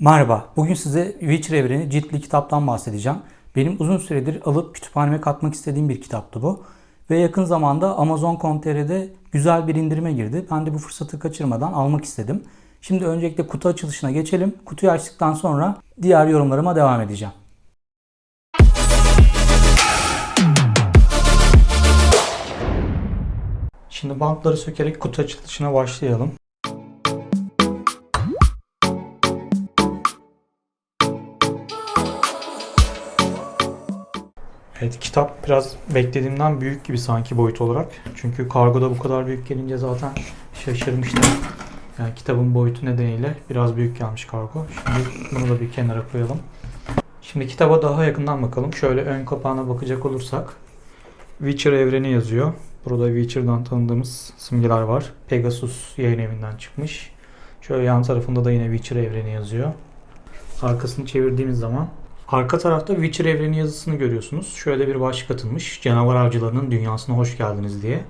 Merhaba, bugün size Witcher evreni ciltli kitaptan bahsedeceğim. Benim uzun süredir alıp kütüphaneme katmak istediğim bir kitaptı bu. Ve yakın zamanda Amazon.com.tr'de güzel bir indirime girdi. Ben de bu fırsatı kaçırmadan almak istedim. Şimdi öncelikle kutu açılışına geçelim. Kutuyu açtıktan sonra diğer yorumlarıma devam edeceğim. Şimdi bantları sökerek kutu açılışına başlayalım. Evet kitap biraz beklediğimden büyük gibi sanki boyut olarak. Çünkü kargoda bu kadar büyük gelince zaten şaşırmıştım. Yani kitabın boyutu nedeniyle biraz büyük gelmiş kargo. Şimdi bunu da bir kenara koyalım. Şimdi kitaba daha yakından bakalım. Şöyle ön kapağına bakacak olursak Witcher evreni yazıyor. Burada Witcher'dan tanıdığımız simgeler var. Pegasus yayın evinden çıkmış. Şöyle yan tarafında da yine Witcher evreni yazıyor. Arkasını çevirdiğimiz zaman Arka tarafta Witcher evreni yazısını görüyorsunuz. Şöyle bir başlık atılmış. Canavar avcılarının dünyasına hoş geldiniz diye.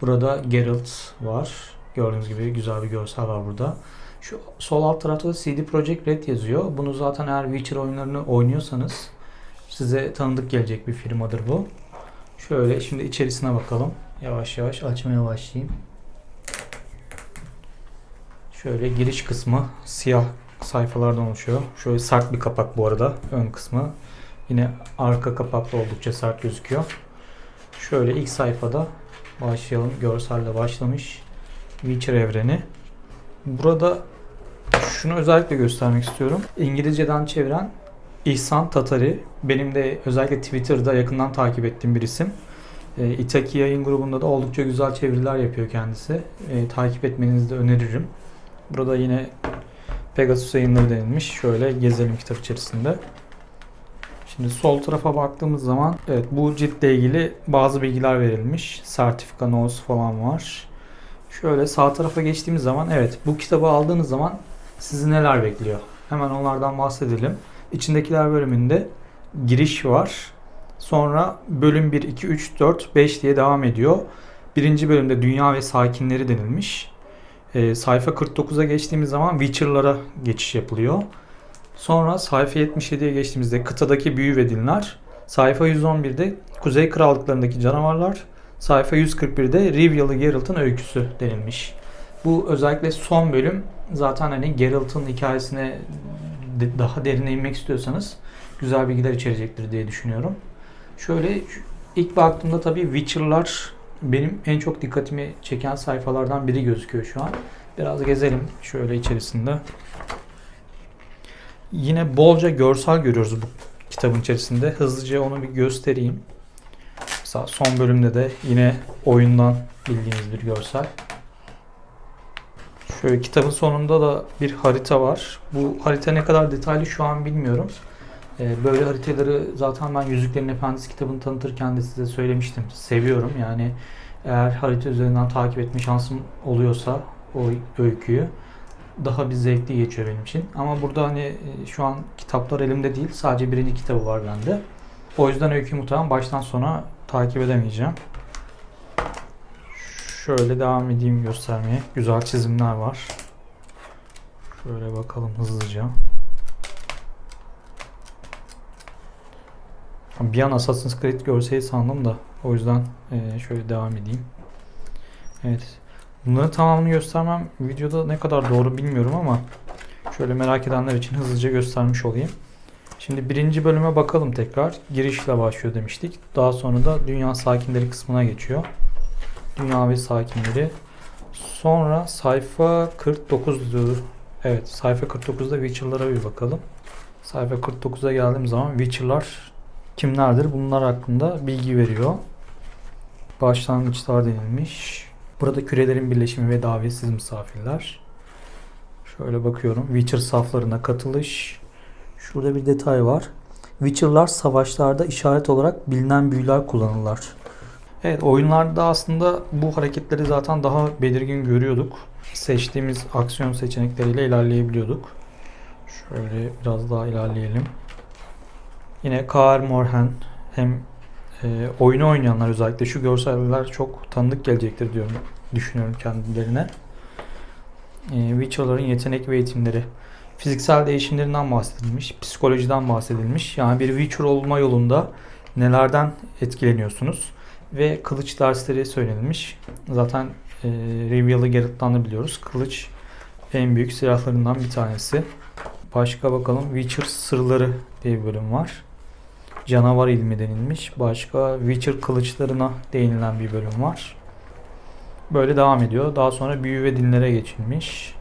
Burada Geralt var. Gördüğünüz gibi güzel bir görsel var burada. Şu sol alt tarafta da CD Projekt Red yazıyor. Bunu zaten eğer Witcher oyunlarını oynuyorsanız size tanıdık gelecek bir firmadır bu. Şöyle şimdi içerisine bakalım. Yavaş yavaş açmaya başlayayım. Şöyle giriş kısmı siyah sayfalardan oluşuyor. Şöyle sert bir kapak bu arada ön kısmı. Yine arka kapak da oldukça sert gözüküyor. Şöyle ilk sayfada başlayalım. Görselle başlamış. Witcher evreni. Burada şunu özellikle göstermek istiyorum. İngilizceden çeviren İhsan Tatari. Benim de özellikle Twitter'da yakından takip ettiğim bir isim. E, Itaki yayın grubunda da oldukça güzel çeviriler yapıyor kendisi. E, takip etmenizi de öneririm. Burada yine Pegasus yayınları denilmiş. Şöyle gezelim kitap içerisinde. Şimdi sol tarafa baktığımız zaman evet bu ciltle ilgili bazı bilgiler verilmiş. Sertifika no'su falan var. Şöyle sağ tarafa geçtiğimiz zaman evet bu kitabı aldığınız zaman sizi neler bekliyor? Hemen onlardan bahsedelim. İçindekiler bölümünde giriş var. Sonra bölüm 1, 2, 3, 4, 5 diye devam ediyor. Birinci bölümde dünya ve sakinleri denilmiş. E, sayfa 49'a geçtiğimiz zaman Witcher'lara geçiş yapılıyor. Sonra sayfa 77'ye geçtiğimizde kıtadaki büyü ve dinler. Sayfa 111'de Kuzey Krallıklarındaki canavarlar. Sayfa 141'de Rivya'lı Geralt'ın öyküsü denilmiş. Bu özellikle son bölüm zaten hani Geralt'ın hikayesine de- daha derine inmek istiyorsanız güzel bilgiler içerecektir diye düşünüyorum. Şöyle ilk baktığımda tabii Witcher'lar benim en çok dikkatimi çeken sayfalardan biri gözüküyor şu an. Biraz gezelim şöyle içerisinde. Yine bolca görsel görüyoruz bu kitabın içerisinde. Hızlıca onu bir göstereyim. Mesela son bölümde de yine oyundan bildiğimiz bir görsel. Şöyle kitabın sonunda da bir harita var. Bu harita ne kadar detaylı şu an bilmiyorum. Ee, Böyle haritaları zaten ben Yüzüklerin Efendisi kitabını tanıtırken de size söylemiştim. Seviyorum yani eğer harita üzerinden takip etme şansım oluyorsa o öyküyü daha bir zevkli geçiyor benim için. Ama burada hani e, şu an kitaplar elimde değil. Sadece birinci kitabı var bende. O yüzden öyküyü muhtemelen baştan sona takip edemeyeceğim. Şöyle devam edeyim göstermeye. Güzel çizimler var. Şöyle bakalım hızlıca. Bir an Assassin's Creed görseli sandım da o yüzden eee, şöyle devam edeyim. Evet. Bunların tamamını göstermem videoda ne kadar doğru bilmiyorum ama şöyle merak edenler için hızlıca göstermiş olayım. Şimdi birinci bölüme bakalım tekrar. Girişle başlıyor demiştik. Daha sonra da dünya sakinleri kısmına geçiyor. Dünya ve sakinleri. Sonra sayfa 49'du. Evet sayfa 49'da Witcher'lara bir bakalım. Sayfa 49'a geldiğim zaman Witcher'lar kimlerdir? Bunlar hakkında bilgi veriyor. Başlangıçlar denilmiş. Burada kürelerin birleşimi ve davetsiz misafirler. Şöyle bakıyorum. Witcher saflarına katılış. Şurada bir detay var. Witcher'lar savaşlarda işaret olarak bilinen büyüler kullanırlar. Evet oyunlarda aslında bu hareketleri zaten daha belirgin görüyorduk. Seçtiğimiz aksiyon seçenekleriyle ilerleyebiliyorduk. Şöyle biraz daha ilerleyelim. Yine Kaer Morhen hem e, oyunu oynayanlar özellikle şu görseller çok tanıdık gelecektir diyorum düşünüyorum kendilerine. E, Witcher'ların yetenek ve eğitimleri. fiziksel değişimlerinden bahsedilmiş, psikolojiden bahsedilmiş. Yani bir Witcher olma yolunda nelerden etkileniyorsunuz ve kılıç dersleri söylenilmiş. Zaten e, Reveal'ı Geralt'tan da biliyoruz. Kılıç en büyük silahlarından bir tanesi. Başka bakalım Witcher sırları diye bir bölüm var. Canavar ilmi denilmiş. Başka Witcher kılıçlarına değinilen bir bölüm var. Böyle devam ediyor. Daha sonra büyü ve dinlere geçilmiş.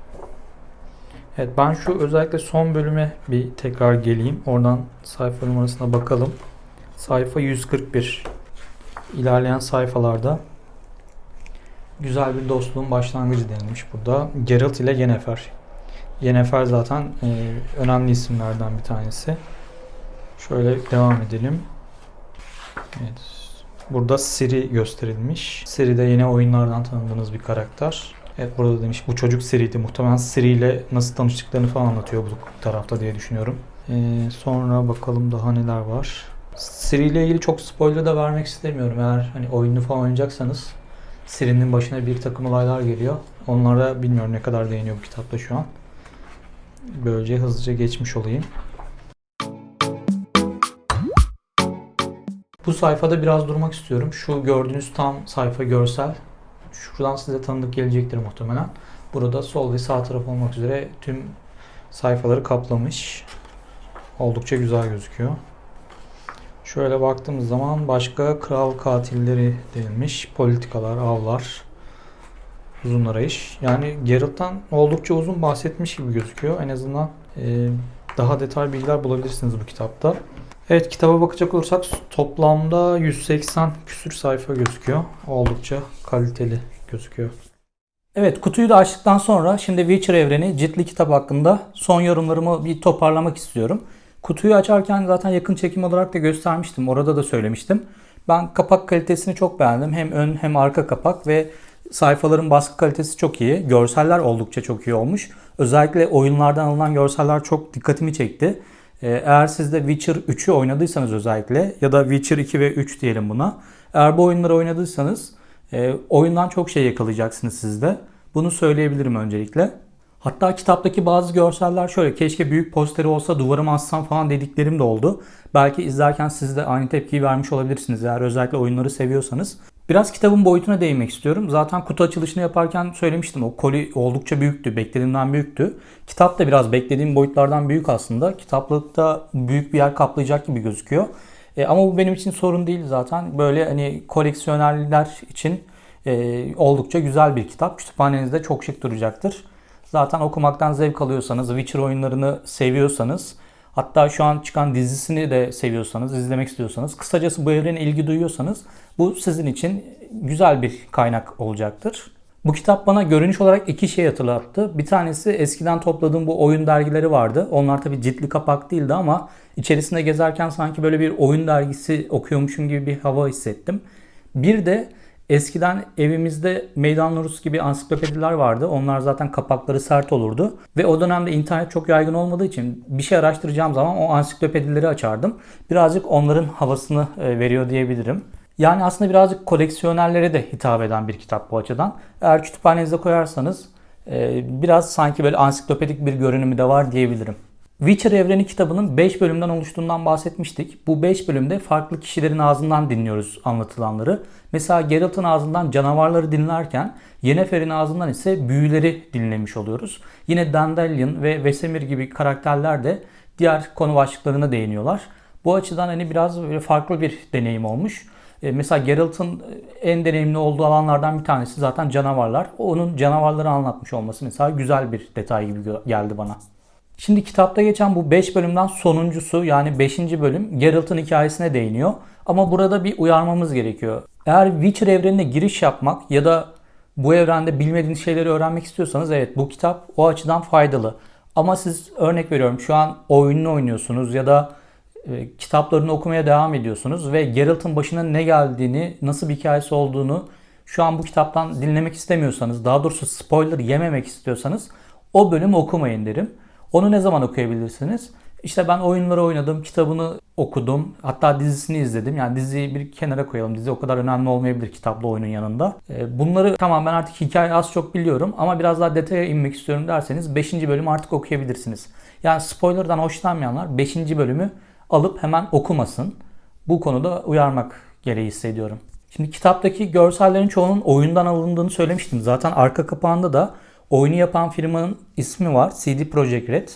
Evet ben şu özellikle son bölüme bir tekrar geleyim. Oradan sayfa numarasına bakalım. Sayfa 141. İlerleyen sayfalarda güzel bir dostluğun başlangıcı denilmiş burada. Geralt ile Yennefer. Yennefer zaten e, önemli isimlerden bir tanesi. Şöyle devam edelim. Evet. Burada Siri gösterilmiş. Siri de yine oyunlardan tanıdığınız bir karakter. Evet burada demiş bu çocuk Siri'ydi. Muhtemelen Siri ile nasıl tanıştıklarını falan anlatıyor bu tarafta diye düşünüyorum. Ee, sonra bakalım daha neler var. Siri ile ilgili çok spoiler da vermek istemiyorum. Eğer hani oyunu falan oynayacaksanız Siri'nin başına bir takım olaylar geliyor. Onlara bilmiyorum ne kadar değiniyor bu kitapta şu an. Böylece hızlıca geçmiş olayım. Bu sayfada biraz durmak istiyorum. Şu gördüğünüz tam sayfa görsel. Şuradan size tanıdık gelecektir muhtemelen. Burada sol ve sağ taraf olmak üzere tüm sayfaları kaplamış. Oldukça güzel gözüküyor. Şöyle baktığımız zaman başka kral katilleri denilmiş. Politikalar, avlar, uzun arayış. Yani Geralt'tan oldukça uzun bahsetmiş gibi gözüküyor. En azından e, daha detaylı bilgiler bulabilirsiniz bu kitapta. Evet kitaba bakacak olursak toplamda 180 küsür sayfa gözüküyor. Oldukça kaliteli gözüküyor. Evet kutuyu da açtıktan sonra şimdi Witcher evreni ciltli kitap hakkında son yorumlarımı bir toparlamak istiyorum. Kutuyu açarken zaten yakın çekim olarak da göstermiştim. Orada da söylemiştim. Ben kapak kalitesini çok beğendim. Hem ön hem arka kapak ve sayfaların baskı kalitesi çok iyi. Görseller oldukça çok iyi olmuş. Özellikle oyunlardan alınan görseller çok dikkatimi çekti. Ee, eğer siz de Witcher 3'ü oynadıysanız özellikle ya da Witcher 2 ve 3 diyelim buna. Eğer bu oyunları oynadıysanız e, oyundan çok şey yakalayacaksınız siz de. Bunu söyleyebilirim öncelikle. Hatta kitaptaki bazı görseller şöyle keşke büyük posteri olsa duvarıma assam falan dediklerim de oldu. Belki izlerken siz de aynı tepkiyi vermiş olabilirsiniz eğer özellikle oyunları seviyorsanız. Biraz kitabın boyutuna değinmek istiyorum. Zaten kutu açılışını yaparken söylemiştim. O koli oldukça büyüktü. Beklediğimden büyüktü. Kitap da biraz beklediğim boyutlardan büyük aslında. Kitaplıkta büyük bir yer kaplayacak gibi gözüküyor. E, ama bu benim için sorun değil zaten. Böyle hani koleksiyonerler için e, oldukça güzel bir kitap. Kütüphanenizde çok şık duracaktır. Zaten okumaktan zevk alıyorsanız, Witcher oyunlarını seviyorsanız, hatta şu an çıkan dizisini de seviyorsanız, izlemek istiyorsanız, kısacası bu evrene ilgi duyuyorsanız bu sizin için güzel bir kaynak olacaktır. Bu kitap bana görünüş olarak iki şey hatırlattı. Bir tanesi eskiden topladığım bu oyun dergileri vardı. Onlar tabii ciltli kapak değildi ama içerisinde gezerken sanki böyle bir oyun dergisi okuyormuşum gibi bir hava hissettim. Bir de Eskiden evimizde Meydan Rus gibi ansiklopediler vardı. Onlar zaten kapakları sert olurdu. Ve o dönemde internet çok yaygın olmadığı için bir şey araştıracağım zaman o ansiklopedileri açardım. Birazcık onların havasını e, veriyor diyebilirim. Yani aslında birazcık koleksiyonerlere de hitap eden bir kitap bu açıdan. Eğer kütüphanenize koyarsanız e, biraz sanki böyle ansiklopedik bir görünümü de var diyebilirim. Witcher Evreni kitabının 5 bölümden oluştuğundan bahsetmiştik. Bu 5 bölümde farklı kişilerin ağzından dinliyoruz anlatılanları. Mesela Geralt'ın ağzından canavarları dinlerken Yennefer'in ağzından ise büyüleri dinlemiş oluyoruz. Yine Dandelion ve Vesemir gibi karakterler de diğer konu başlıklarına değiniyorlar. Bu açıdan hani biraz böyle farklı bir deneyim olmuş. E, mesela Geralt'ın en deneyimli olduğu alanlardan bir tanesi zaten canavarlar. Onun canavarları anlatmış olması mesela güzel bir detay gibi geldi bana. Şimdi kitapta geçen bu 5 bölümden sonuncusu yani 5. bölüm Geralt'ın hikayesine değiniyor. Ama burada bir uyarmamız gerekiyor. Eğer Witcher evrenine giriş yapmak ya da bu evrende bilmediğiniz şeyleri öğrenmek istiyorsanız evet bu kitap o açıdan faydalı. Ama siz örnek veriyorum şu an oyununu oynuyorsunuz ya da e, kitaplarını okumaya devam ediyorsunuz ve Geralt'ın başına ne geldiğini, nasıl bir hikayesi olduğunu şu an bu kitaptan dinlemek istemiyorsanız, daha doğrusu spoiler yememek istiyorsanız o bölümü okumayın derim. Onu ne zaman okuyabilirsiniz? İşte ben oyunları oynadım, kitabını okudum. Hatta dizisini izledim. Yani diziyi bir kenara koyalım. Dizi o kadar önemli olmayabilir kitapla oyunun yanında. Ee, bunları tamam ben artık hikaye az çok biliyorum ama biraz daha detaya inmek istiyorum derseniz 5. bölüm artık okuyabilirsiniz. Yani spoiler'dan hoşlanmayanlar 5. bölümü alıp hemen okumasın. Bu konuda uyarmak gereği hissediyorum. Şimdi kitaptaki görsellerin çoğunun oyundan alındığını söylemiştim. Zaten arka kapağında da oyunu yapan firmanın ismi var. CD Projekt Red.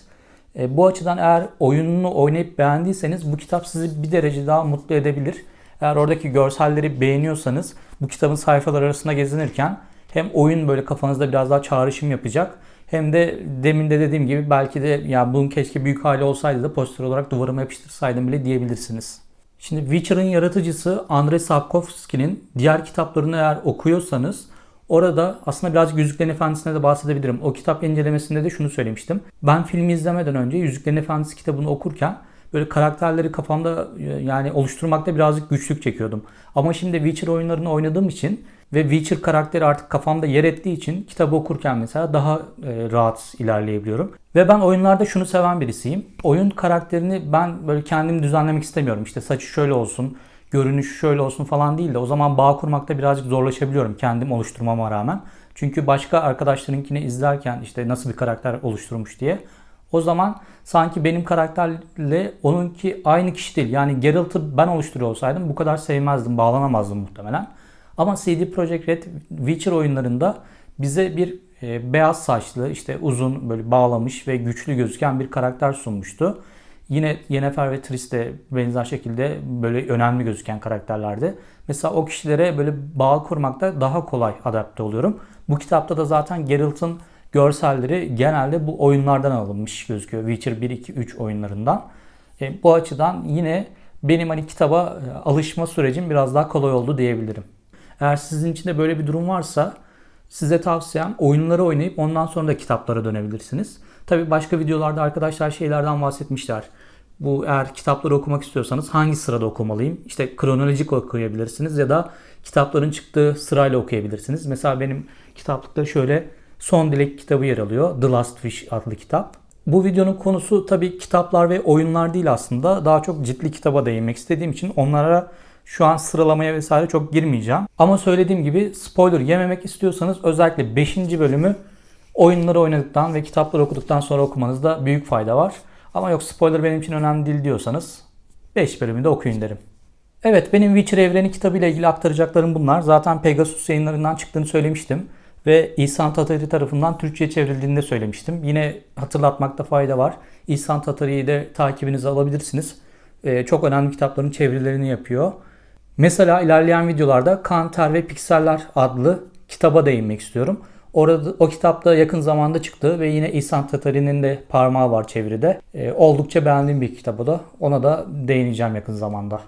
E, bu açıdan eğer oyununu oynayıp beğendiyseniz bu kitap sizi bir derece daha mutlu edebilir. Eğer oradaki görselleri beğeniyorsanız bu kitabın sayfalar arasında gezinirken hem oyun böyle kafanızda biraz daha çağrışım yapacak hem de demin de dediğim gibi belki de ya bunun keşke büyük hali olsaydı da poster olarak duvarıma yapıştırsaydım bile diyebilirsiniz. Şimdi Witcher'ın yaratıcısı Andrei Sapkowski'nin diğer kitaplarını eğer okuyorsanız orada aslında birazcık Yüzüklerin Efendisi'ne de bahsedebilirim. O kitap incelemesinde de şunu söylemiştim. Ben filmi izlemeden önce Yüzüklerin Efendisi kitabını okurken böyle karakterleri kafamda yani oluşturmakta birazcık güçlük çekiyordum. Ama şimdi Witcher oyunlarını oynadığım için ve Witcher karakteri artık kafamda yer ettiği için kitabı okurken mesela daha e, rahat ilerleyebiliyorum. Ve ben oyunlarda şunu seven birisiyim. Oyun karakterini ben böyle kendim düzenlemek istemiyorum. İşte saçı şöyle olsun, görünüşü şöyle olsun falan değil de o zaman bağ kurmakta birazcık zorlaşabiliyorum kendim oluşturmama rağmen. Çünkü başka arkadaşlarınkini izlerken işte nasıl bir karakter oluşturmuş diye o zaman sanki benim karakterle onunki aynı kişi değil. Yani Geralt'ı ben oluşturuyor olsaydım bu kadar sevmezdim, bağlanamazdım muhtemelen. Ama CD Projekt Red Witcher oyunlarında bize bir e, beyaz saçlı, işte uzun, böyle bağlamış ve güçlü gözüken bir karakter sunmuştu. Yine Yennefer ve Triss de benzer şekilde böyle önemli gözüken karakterlerdi. Mesela o kişilere böyle bağ kurmakta daha kolay adapte oluyorum. Bu kitapta da zaten Geralt'ın görselleri genelde bu oyunlardan alınmış gözüküyor. Witcher 1, 2, 3 oyunlarından. E, bu açıdan yine benim hani kitaba e, alışma sürecim biraz daha kolay oldu diyebilirim. Eğer sizin için de böyle bir durum varsa size tavsiyem oyunları oynayıp ondan sonra da kitaplara dönebilirsiniz. Tabi başka videolarda arkadaşlar şeylerden bahsetmişler. Bu eğer kitapları okumak istiyorsanız hangi sırada okumalıyım? İşte kronolojik okuyabilirsiniz ya da kitapların çıktığı sırayla okuyabilirsiniz. Mesela benim kitaplıkta şöyle Son Dilek kitabı yer alıyor. The Last Wish adlı kitap. Bu videonun konusu tabii kitaplar ve oyunlar değil aslında. Daha çok ciddi kitaba değinmek istediğim için onlara şu an sıralamaya vesaire çok girmeyeceğim. Ama söylediğim gibi spoiler yememek istiyorsanız özellikle 5. bölümü oyunları oynadıktan ve kitapları okuduktan sonra okumanızda büyük fayda var. Ama yok spoiler benim için önemli değil diyorsanız 5 bölümü de okuyun derim. Evet benim Witcher evreni kitabı ile ilgili aktaracaklarım bunlar. Zaten Pegasus yayınlarından çıktığını söylemiştim. Ve İhsan Tatari tarafından Türkçe'ye çevrildiğini de söylemiştim. Yine hatırlatmakta fayda var. İhsan Tatari'yi de takibinize alabilirsiniz. Ee, çok önemli kitapların çevirilerini yapıyor. Mesela ilerleyen videolarda Kanter ve Pikseller adlı kitaba değinmek istiyorum. Orada o kitapta yakın zamanda çıktı ve yine İhsan Tatari'nin de parmağı var çeviride. Ee, oldukça beğendiğim bir kitap o da. Ona da değineceğim yakın zamanda.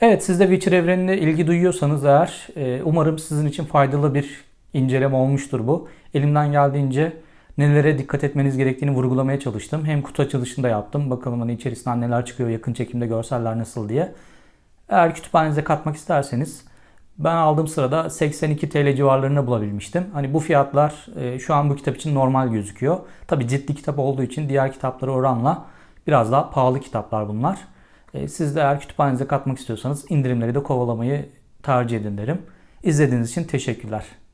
Evet siz de Witcher evrenine ilgi duyuyorsanız eğer e, umarım sizin için faydalı bir inceleme olmuştur bu. Elimden geldiğince nelere dikkat etmeniz gerektiğini vurgulamaya çalıştım. Hem kutu açılışında yaptım. Bakalım hani içerisinden neler çıkıyor, yakın çekimde görseller nasıl diye. Eğer kütüphanenize katmak isterseniz ben aldığım sırada 82 TL civarlarında bulabilmiştim. Hani bu fiyatlar e, şu an bu kitap için normal gözüküyor. Tabi ciddi kitap olduğu için diğer kitaplara oranla biraz daha pahalı kitaplar bunlar. E, siz de eğer kütüphanenize katmak istiyorsanız indirimleri de kovalamayı tercih edin derim. İzlediğiniz için teşekkürler.